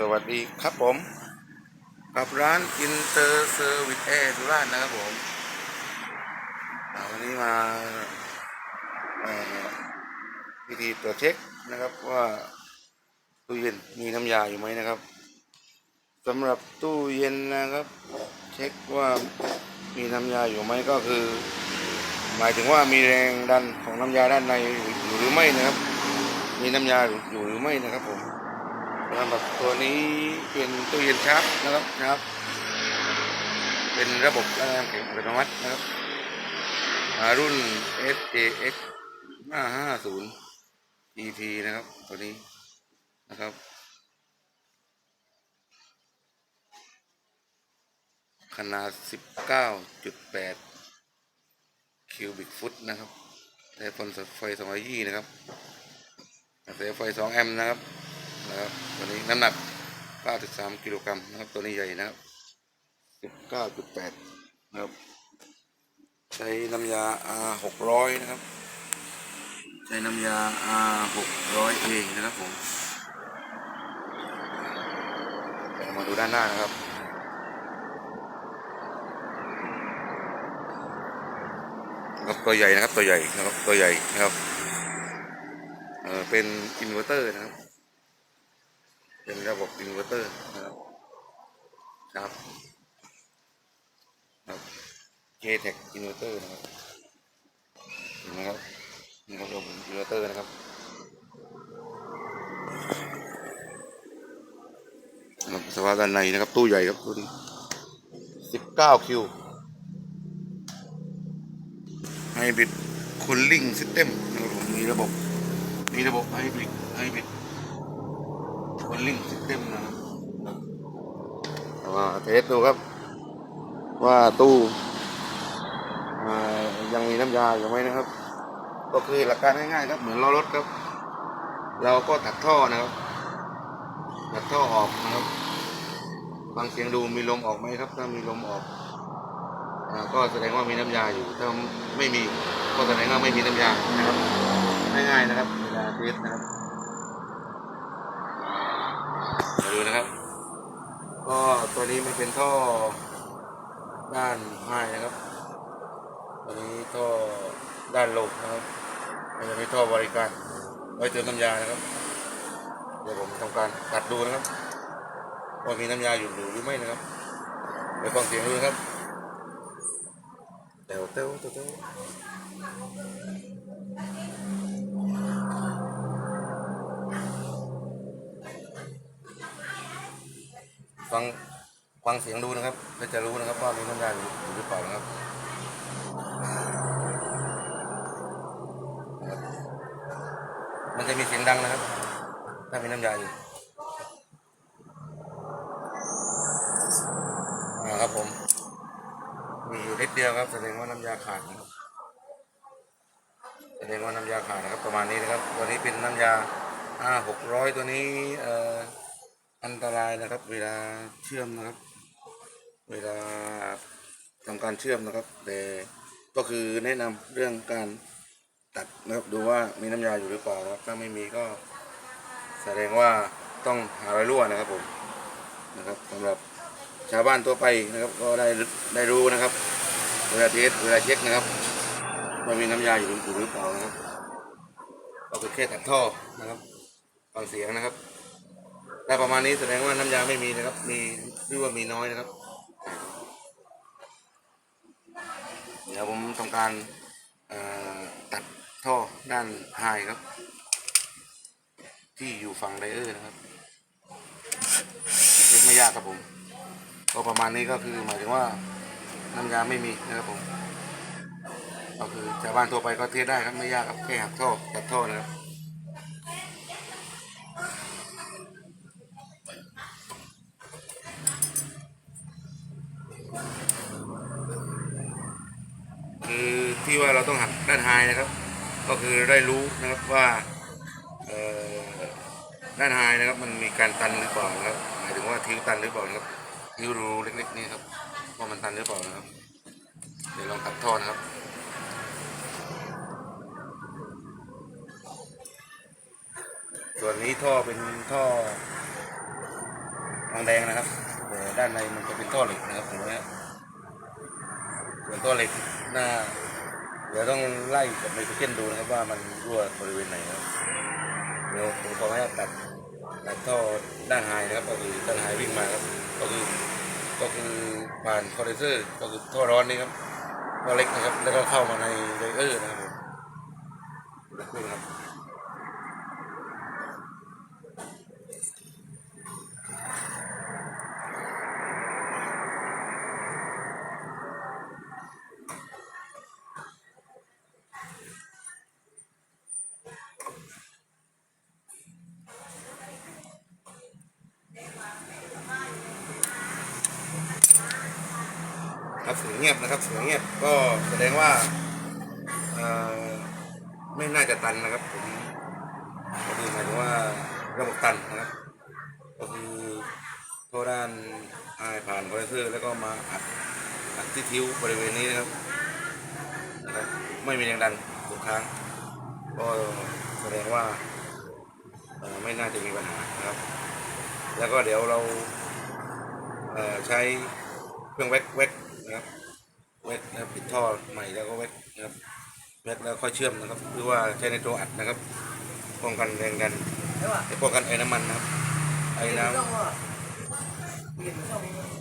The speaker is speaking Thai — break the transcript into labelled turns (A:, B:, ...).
A: สวัสดีครับผม กับร้านอินเตอร์เซอร์วิสแอร์สุราษฎร์นะครับผมวันนี้มาพิธีตรวจเช็คนะครับว่าตู้เย็นมีน้ำยาอยู่ไหมนะครับสำหรับตู้เย็นนะครับ เช็คว่ามีน้ำยาอยู่ไหมก็คือ หมายถึงว่ามีแรงดันของน้ำยาด้านในอยู่หรือไม่นะครับ มีน้ำยาอยู่หรือไม่นะครับผม สำหรับตัวนี้เป็นตู้เย็นชาร์จนะครับนะครับ เป็นระบบระงับแข็งอัตโนมัตินะครับอ่ารุ่น SJX 550 EP นะครับ ตัวนี้นะครับขนาด 19.8 คิวบิกฟุตนะครับแต่ฟอนไฟ220นะครับแต่ไฟ 2 แอมป์นะครับ นะครับตัวนี้น้ำหนัก 93 กิโลกรัมนะครับตัวนี้ใหญ่นะครับ19.8นะครับ ใช้น้ำยา R 600นะครับ ใช้น้ำยา R 600เองนะครับผมมาดูด้านหน้านะครับครับตัวใหญ่นะครับตัวใหญ่นะครับตัวใหญ่นะครับเออเป็นอินเวอร์เตอร์นะครับ เป็นระบบอินเวอร์เตอร์นะครับครับครับ J-Tech อินเวอร์เตอร์นะครับเห็นไหมครับนี่ครับระบบอินเวอร์เตอร์นะครับนะครับสภาพด้านในนะครับ ตู้ใหญ่ครับตู้นี้สิบเก้าคิวไฮบริดคูลลิ่งซิสเต็มนะครับผมมีระบบ มีระบบไฮบริดไฮบริด คูลลิ่งซิสเต็มนะครับเอามาเทสดูครับ ว่าตู้อ่ายังมีน้ำยาอยู่ไหมนะครับ ก็คือหลักการง่ายๆครับ เหมือนล้อรถครับ เราก็ตัดท่อนะครับ ตัดท่อออกนะครับฟังเสียงดูมีลมออกไหมครับ ถ้ามีลมออกอ่าก็แสดงว่ามีน้ำยาอยู่ ถ้าไม่มีก็แสดงว่าไม่มีน้ำยานะครับ ง่ายๆนะครับเวลาเทสนะครับมา ดูนะครับ ก็ตัวนี้มันเป็นท่อด้านไฮนะครับ ตัวนี้ท่อด้านโลบนะครับ มันจะมีท่อบริการไว้เติมน้ำยานะครับ เดี๋ยวผมทำการตัดดูนะครับว่ามีน้ำยาอยู่หรือไม่นะครับเดี๋ยวฟังเสียงดูนะครับเต้วเต้วเต้ว ฟังฟังเสียงดูนะครับแล้วจะรู้นะครับว่ามีน้ำยาอยู่หรือเปล่านะครับมันจะมีเสียงดังนะครับ ถ้ามีน้ำยาอยู่อ่าครับผม มีอยู่นิดเดียวครับแสดงว่าน้ำยาขาดนะครับแสดงว่าน้ำยาขาดนะครับประมาณนี้นะครับ ตัวนี้เป็นน้ำยาอ่าหกร้อยตัวนี้เอ่อ อันตรายนะครับ เวลาเชื่อมนะครับ เวลาทำการเชื่อมนะครับ แต่ก็คือแนะนำเรื่องการตัดนะครับดูว่ามีน้ำยาอยู่หรือเปล่านะครับ ถ้าไม่มีก็แสดงว่าต้องหารอยรั่วนะครับผมนะครับสำหรับชาวบ้านทั่วไปนะครับ ก็ได้ได้รู้นะครับ เวลาเทสเวลาเช็คนะครับว่ามีน้ำยาอยู่อยู่หรือเปล่านะครับ ก็คือแค่ตัดท่อนะครับฟังเสียงนะครับ ถ้าประมาณนี้แสดงว่าน้ำยาไม่มีนะครับ มีหรือว่ามีน้อยนะครับ เดี๋ยวผมทำการตัดท่อด้านไฮครับ ที่อยู่ฝั่งไดเออร์นะครับเช็คไม่ยากครับผม ก็ประมาณนี้ก็คือหมายถึงว่าน้ำยาไม่มีนะครับผม ก็คือชาวบ้านทั่วไปก็เทสได้ครับไม่ยากครับแค่หักท่อตัดท่อนะครับ ที่ว่าเราต้องหักด้านไฮนะครับ ก็คือได้รู้นะครับว่าด้านไฮนะครับมันมีการตันหรือเปล่านะครับหมายถึงว่าทิ้วตันหรือเปล่านะครับนิ้วรูเล็กๆนี่ครับว่ามันตันหรือเปล่านะครับ เดี๋ยวลองตัดท่อนะครับส่วนนี้ท่อเป็นท่อทองแดงนะครับแต่ด้านในมันจะเป็นท่อเหล็กนะครับตรงเนี้ยส่วนท่อเหล็กหน้า ดี๋ยวต้องไล่กับไมโครเจนดูนะครับว่ามันรั่วบริเวณไหนครับเดี๋ยวผมขอให้ตัดตัดท่อด้านไฮนะครับก็คือด้านไฮวิ่งมาครับ ก็คือก็คือผ่านคอนเดนเซอร์ก็คือท่อร้อนนี่ครับท่อเล็กนะครับ แล้วก็เข้ามาในไดเออร์นะครับผมสักครู่นะครับ ครับเสียงเงียบนะครับเสียงเงียบก็แสดงว่าเอ่อไม่น่าจะตันนะครับผมก็คือหมายถึงว่าระบบตันนะครับก็คือโทรด้านอายผ่านคอนเดนเซอร์แล้วก็มาอัดอัดที่ทิ้วบริเวณนี้นะครับนะครับไม่มีแรงดันทุกครั้งก็แสดงว่าเอ่อไม่น่าจะมีปัญหานะครับ แล้วก็เดี๋ยวเราเอ่อใช้เครื่องแว็กแว็ก นะครับแว็กนะครับปิดท่อใหม่แล้วก็แว็กนะครับแว็กแล้วค่อยเชื่อมนะครับหรือว่าใช้ในตัวอัดนะครับป้องกันแรงดัน
B: thế mà
A: ป้องกันไอ้น้ำมันนะครับไอ้น้ำ